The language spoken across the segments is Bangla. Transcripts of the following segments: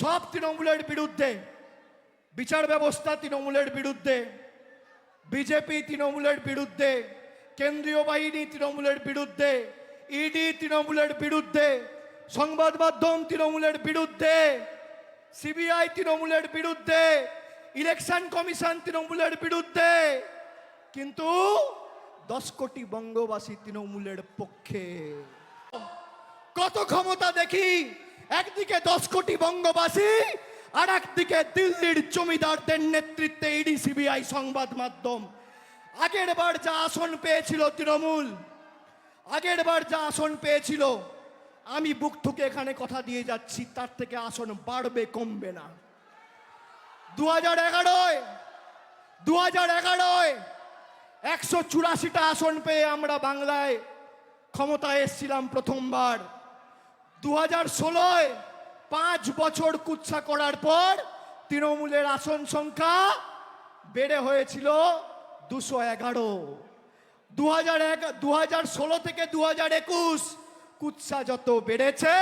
সব তৃণমূলের বিরুদ্ধে, বিচার ব্যবস্থা তৃণমূলের বিরুদ্ধে, বিজেপি তৃণমূলের বিরুদ্ধে, কেন্দ্রীয় বাহিনী তৃণমূলের বিরুদ্ধে ইডি তৃণমূলের বিরুদ্ধে, সংবাদ মাধ্যম তৃণমূলের বিরুদ্ধে সিবিআই তৃণমূলের বিরুদ্ধে, ইলেকশন কমিশন তৃণমূলের বিরুদ্ধে, কিন্তু দশ কোটি বঙ্গবাসী তৃণমূলের পক্ষে। কত ক্ষমতা দেখি? একদিকে দশ কোটি বঙ্গবাসী, আর একদিকে দিল্লির জমিদারদের নেতৃত্বে ইডি, সিবিআই সংবাদ মাধ্যম। আগের বার যা আসন পেয়েছিল তৃণমূল, আগের বার যা আসন পেয়েছিল, আমি বুক ঠুকে এখানে কথা দিয়ে যাচ্ছি, তার থেকে আসন বাড়বে, কমবে না। দু হাজার এগারোয় দু হাজার এগারোয় একশো চুরাশিটা আসন পেয়ে আমরা বাংলায় ক্ষমতায় এসেছিলাম প্রথমবার। দু হাজার ষোলোয় পাঁচ বছর কুচ্ছা করার পর তৃণমূলের আসন সংখ্যা বেড়ে হয়েছিল দুশো এগারো। দু হাজার দু হাজার ষোলো থেকে দু হাজার একুশ কুচ্ছা যত বেড়েছে,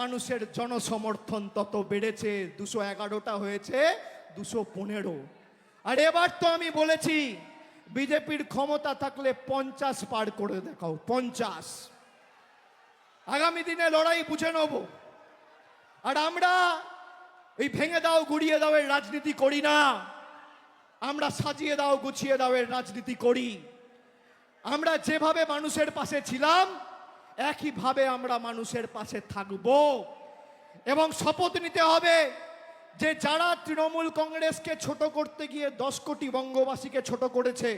মানুষের জনসমর্থন তত বেড়েছে। দুশো এগারোটা হয়েছে, দুশো পনেরো। আর এবার তো আমি বলেছি, বিজেপির ক্ষমতা থাকলে পঞ্চাশ পার করে দেখাও, পঞ্চাশ। আগামী দিনে লড়াই বুঝে নেব। আর আমরা এই ভেঙে দাও, গুড়িয়ে দাও এর রাজনীতি করি না। আমরা সাজিয়ে দাও, গুছিয়ে দাও এর রাজনীতি করি। আমরা যেভাবে মানুষের পাশে ছিলাম, একইভাবে আমরা মানুষের পাশে থাকব। এবং শপথ নিতে হবে যে যারা তৃণমূল কংগ্রেসকে ছোট করতে গিয়ে দশ কোটি বঙ্গবাসীকে ছোট করেছে,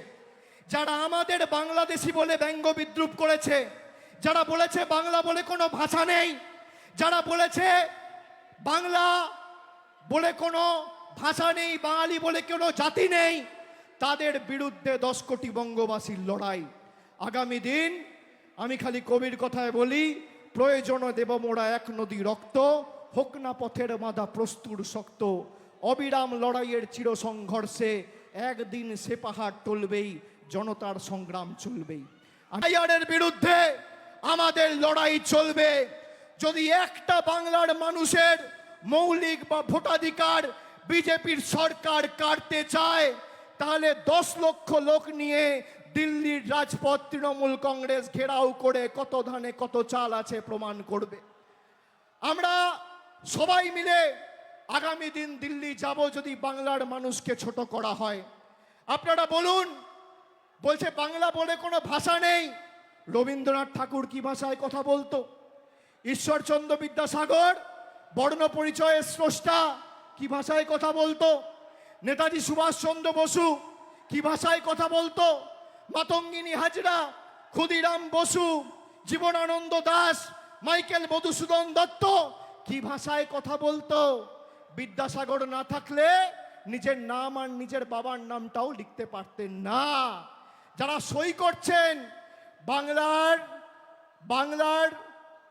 যারা আমাদের বাংলাদেশি বলে ব্যঙ্গ বিদ্রুপ করেছে যারা বলেছে বাংলা বলে কোনো ভাষা নেই, যারা বলেছে বাংলা বলে কোনো ভাষা নেই, বাঙালি বলে কোনো জাতি নেই, তাদের বিরুদ্ধে দশ কোটি বঙ্গবাসীর লড়াই। আগামী দিন আমি খালি কবির কথায় বলি, প্রয়োজন দেব মোড়া এক নদী রক্ত, হোক না পথের মাদা প্রস্তুর শক্ত। অবিরাম লড়াইয়ের চির সংঘর্ষে একদিন সে পাহাড় টলবেই জনতার সংগ্রাম চলবেই। আইয়ারের বিরুদ্ধে আমাদের লড়াই চলবে। যদি একটা বাংলার মানুষের মৌলিক বা ভোটাধিকার বিজেপির সরকার কাটতে চায়, তাহলে দশ লক্ষ লোক নিয়ে দিল্লির রাজপথ তৃণমূল কংগ্রেস ঘেরাও করে কত ধানে কত চাল আছে প্রমাণ করবে। আমরা সবাই মিলে আগামী দিন দিল্লি যাব যদি বাংলার মানুষকে ছোট করা হয়। আপনারা বলুন, বলছে বাংলা বলে কোনো ভাষা নেই। রবীন্দ্রনাথ ঠাকুর কি ভাষায় কথা বলতো? ঈশ্বরচন্দ্র বিদ্যাসাগর, বর্ণ পরিচয়ের স্রষ্টা, কি ভাষায় কথা বলতো? নেতাজি সুভাষচন্দ্র বসু কি ভাষায় কথা বলতো? মাতঙ্গিনী হাজরা, ক্ষুদিরাম বসু, জীবনানন্দ দাস, মাইকেল মধুসূদন দত্ত কি ভাষায় কথা বলতো? বিদ্যাসাগর না থাকলে নিজের নাম আর নিজের বাবার নামটাও লিখতে পারতেন না। যারা সই করছেন বাংলার বাংলার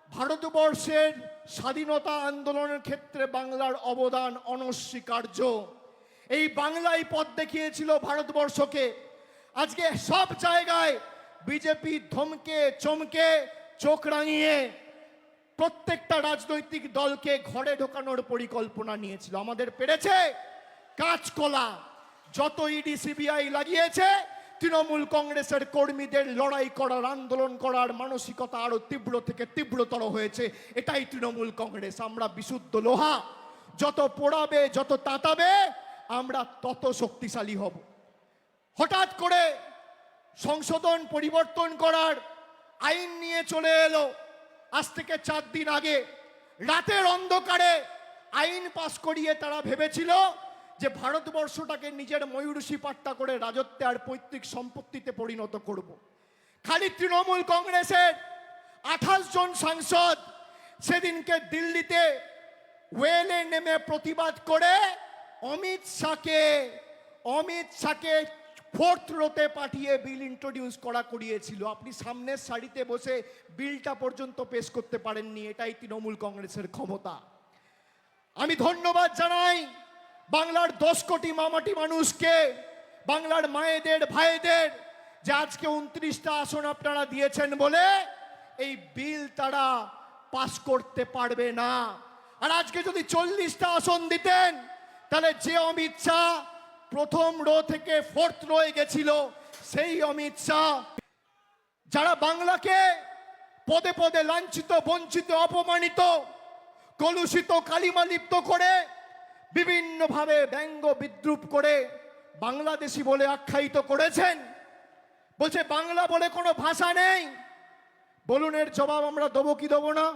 ভারতবর্ষের স্বাধীনতা আন্দোলনের ক্ষেত্রে বাংলার অবদান অনস্বীকার্য। এই বাংলাই পথ দেখিয়েছিল ভারতবর্ষকে। আজকে সব জায়গায় বিজেপি ধমকে, চমকে, চোখ রাঙিয়ে প্রত্যেকটা রাজনৈতিক দলকে ঘরে ঢোকানোর পরিকল্পনা নিয়েছিল। আমাদের পেরেছে কাঁচকলা। যত ইডি, সিবিআই লাগিয়েছে তৃণমূল কংগ্রেসের কর্মীদের লড়াই করার, আন্দোলন করার মানসিকতা আরও তীব্র থেকে তীব্রতর হয়েছে। এটাই তৃণমূল কংগ্রেস। আমরা বিশুদ্ধ লোহা। যত পোড়াবে, যত তাতাবে, আমরা তত শক্তিশালী হব। হঠাৎ করে সংশোধন পরিবর্তন করার আইন নিয়ে চলে এলো। আজ থেকে চার দিন আগে রাতের অন্ধকারে আইন পাশ করিয়ে তারা ভেবেছিল যে ভারতবর্ষটাকে নিজের ময়ূরসী পাট্টা করে রাজত্বে আর পৈতৃক সম্পত্তিতে পরিণত করব। খালি তৃণমূল কংগ্রেসের আঠাশ জন সাংসদ সেদিনকে দিল্লিতে ওয়েলে নেমে প্রতিবাদ করে অমিত শাহকে অমিত শাহকে ফোর্থ রোতে পাঠিয়ে বিল ইন্ট্রোডিউস করা করিয়েছিল আপনি সামনের সারিতে বসে বিলটা পর্যন্ত পেশ করতে পারেননি, এটাই তৃণমূল কংগ্রেসের ক্ষমতা আমি ধন্যবাদ জানাই বাংলার দশ কোটি মামাটি মানুষকে, বাংলার মায়েদের, ভাইদের, যে আজকে উনত্রিশটা আসন আপনারা দিয়েছেন বলে এই বিল তারা পাস করতে পারবে না। আর আজকে যদি চল্লিশটা আসন দিতেন, তাহলে যে অমিত শাহ প্রথম রো থেকে ফোর্থ রোয়ে গেছিল, সেই অমিত শাহ। যারা বাংলাকে পদে পদে লাঞ্ছিত, বঞ্চিত, অপমানিত, কলুষিত কালিমা লিপ্ত করে বিভিন্নভাবে ব্যঙ্গ বিদ্রুপ করে বাংলাদেশি বলে আখ্যায়িত করেছেন। বলছে, বাংলা বলে কোনো ভাষা নেই। বলুন, এর জবাব আমরা দেবো কি দেবো না?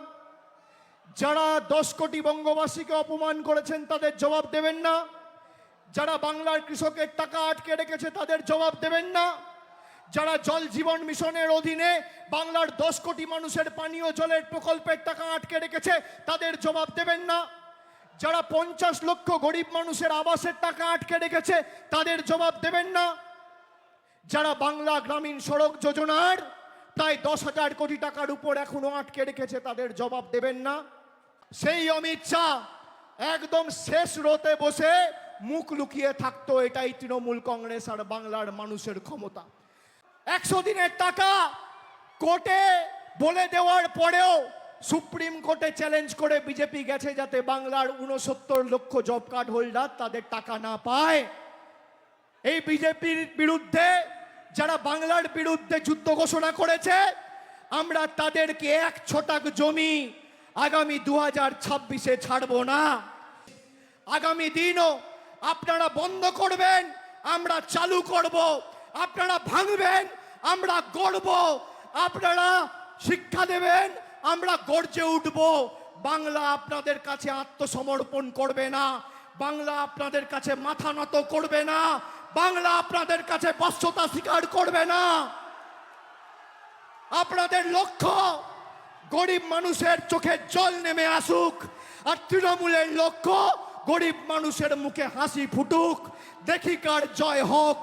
যারা দশ কোটি বঙ্গবাসীকে অপমান করেছেন, তাদের জবাব দেবেন না। যারা বাংলার কৃষকের টাকা আটকে রেখেছে, তাদের জবাব দেবেন না। যারা জল জীবন মিশনের অধীনে বাংলার দশ কোটি মানুষের পানীয় জলের প্রকল্পের টাকা আটকে রেখেছে, তাদের জবাব দেবেন না। যারা পঞ্চাশ লক্ষ গরিব মানুষের আবাসের টাকা আটকে রেখেছে, তাদের জবাব দেবেন না। যারা বাংলা গ্রামীণ সড়ক যোজনার প্রায় দশ হাজার কোটি টাকার উপর এখনও আটকে রেখেছে, তাদের জবাব দেবেন না। সেই অমিত শাহ একদম শেষ রোতে বসে মুখ লুকিয়ে থাকতো, এটাই তৃণমূল কংগ্রেস আর বাংলার মানুষের ক্ষমতা। একশো দিনের টাকা কোর্টে বলে দেওয়ার পরেও সুপ্রিম কোর্টে চ্যালেঞ্জ করে বিজেপি গেছে যাতে বাংলার উনসত্তর লক্ষ জব কার্ড হোল্ডার তাদের টাকা না পায়। এই বিজেপির বিরুদ্ধে, যারা বাংলার বিরুদ্ধে যুদ্ধ ঘোষণা করেছে, আমরা তাদেরকে এক ছটাক জমি আগামী দু হাজার ছাব্বিশে ছাড়বো না। আগামী দিনও আপনারা বন্ধ করবেন, আমরা চালু করব, আপনারা ভাঙবেন, আমরা গড়ব, আপনারা শিক্ষা দেবেন আমরা গর্জে উঠব, বাংলা আপনাদের কাছে আত্মসমর্পণ করবে না, বাংলা আপনাদের কাছে মাথা নত করবে না, বাংলা আপনাদের কাছে বশ্যতা স্বীকার করবে না। আপনাদের লক্ষ্য, গরিব মানুষের চোখে জল নেমে আসুক, আর তৃণমূলের লক্ষ্য, গরিব মানুষের মুখে হাসি ফুটুক, দেখি কার জয় হোক।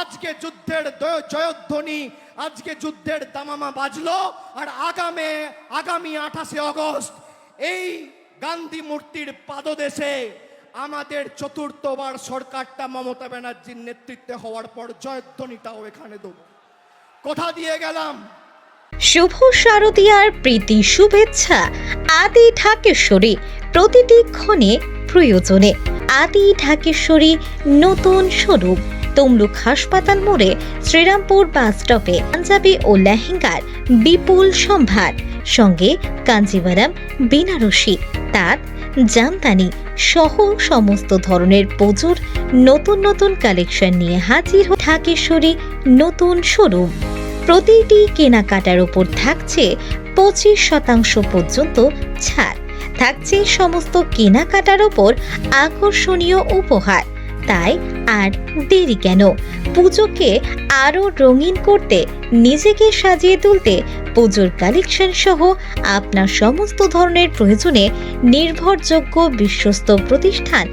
আজকে যুদ্ধের জয়ধ্বনি আজকে যুদ্ধের দামামা বাজলো আর আগামে, আগামী আঠাশে অগস্ট এই গান্ধী মূর্তির পাদদেশে আমাদের চতুর্থবার সরকারটা মমতা ব্যানার্জির নেতৃত্বে হওয়ার পর জয়ধ্বনিটাও এখানে দেবো। কথা দিয়ে গেলাম। শুভ শারদীয়ার প্রীতি, শুভেচ্ছা আদি ঢাকেশ্বরী প্রতিটি ক্ষণে প্রয়োজনে। আদি ঢাকেশ্বরী নতুন স্বরূপ। তমলুক হাসপাতাল মোড়ে শ্রীরামপুর বাস স্টপে পাঞ্জাবি ও লেহেঙ্গার বিপুল সম্ভার। সঙ্গে কাঞ্জিভারাম বেনারসি, তাঁত, জামদানি সহ সমস্ত ধরনের পুজোর নতুন নতুন কালেকশন নিয়ে হাজির ঢাকেশ্বরী নতুন শোরুম। প্রতিটি কেনাকাটার উপর থাকছে পঁচিশ শতাংশ পর্যন্ত ছাড়। থাকছে সমস্ত কেনাকাটার উপর আকর্ষণীয় উপহার। তাই আর দেরি কেন? পুজোকে আরও রঙিন করতে, নিজেকে সাজিয়ে তুলতে পুজোর কালেকশন সহ আপনার সমস্ত ধরনের প্রয়োজনে নির্ভরযোগ্য বিশ্বস্ত প্রতিষ্ঠান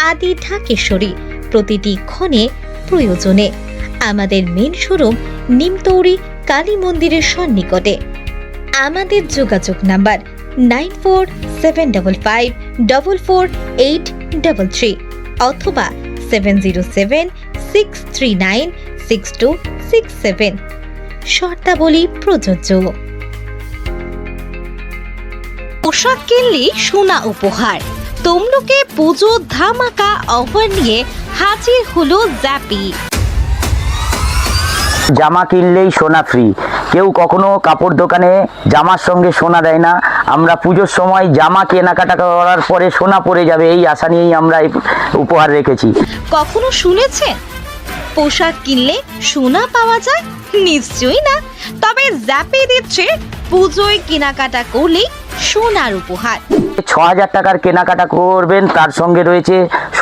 আদি ঢাকেশ্বরী প্রতিটি ক্ষণে প্রয়োজনে। আমাদের মেন শোরুম নিমতৌরি কালী মন্দিরের সন্নিকটে। আমাদের যোগাযোগ number nine four seven double five double four eight double three অথবা সেভেন শর্তাবলী প্রযোজ্য। পোশাক কিনলে সোনা উপহার। তমলুকে পুজো ধামাকা অফার নিয়ে হাজির হলো জ্যাপি জামা কিনলেই সোনা ফ্রি কেউ কখনো কাপড় দোকানে জামার সঙ্গে সোনা দেয় না। আমরা পুজোর সময় জামা কেনাকাটা করার পরে সোনা পড়ে যাবে এই আশা নিয়েই আমরা এই উপহার রেখেছি। কখনো শুনেছেন? পোশাক কিনলে সোনা পাওয়া যায়? নিশ্চয়ই না। তবে জ্যাপে দিচ্ছে পুজোয় কেনাকাটা করলেই সোনার উপহার। ছ হাজার টাকার কেনাকাটা করবেন তার সঙ্গে রয়েছে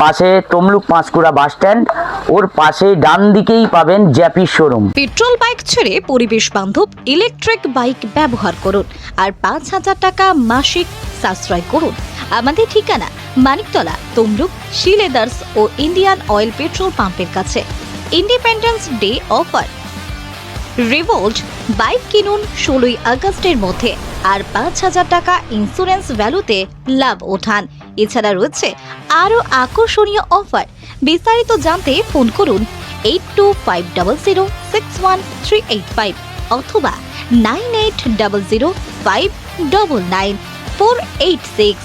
পাশে তমলুক পাঁচকুড়া বাস স্ট্যান্ড, ওর পাশে ডান দিকেই পাবেন জ্যাপি শোরুম। পেট্রোল বাইক ছেড়ে পরিবেশ বান্ধব ইলেকট্রিক বাইক ব্যবহার করুন আর পাঁচ হাজার টাকা মাসিক সাশ্রয় করুন। আমাদের ঠিকানা মানিকতলা, তমলুক, শিলেদার্স ও ইন্ডিয়ান অয়েল পেট্রোল পাম্পের কাছে। Independence day offer Revolt bike কিনুন ষোলোই আগস্টের মধ্যে আর পাঁচ হাজার টাকা ইন্স্যুরেন্স ভ্যালুতে লাভ ওঠান। এছাড়া রয়েছে আরও আকর্ষণীয় অফার বিস্তারিত জানতে ফোন করুন eight two five double zero six one three eight five অথবা nine eight double zero five double nine four eight six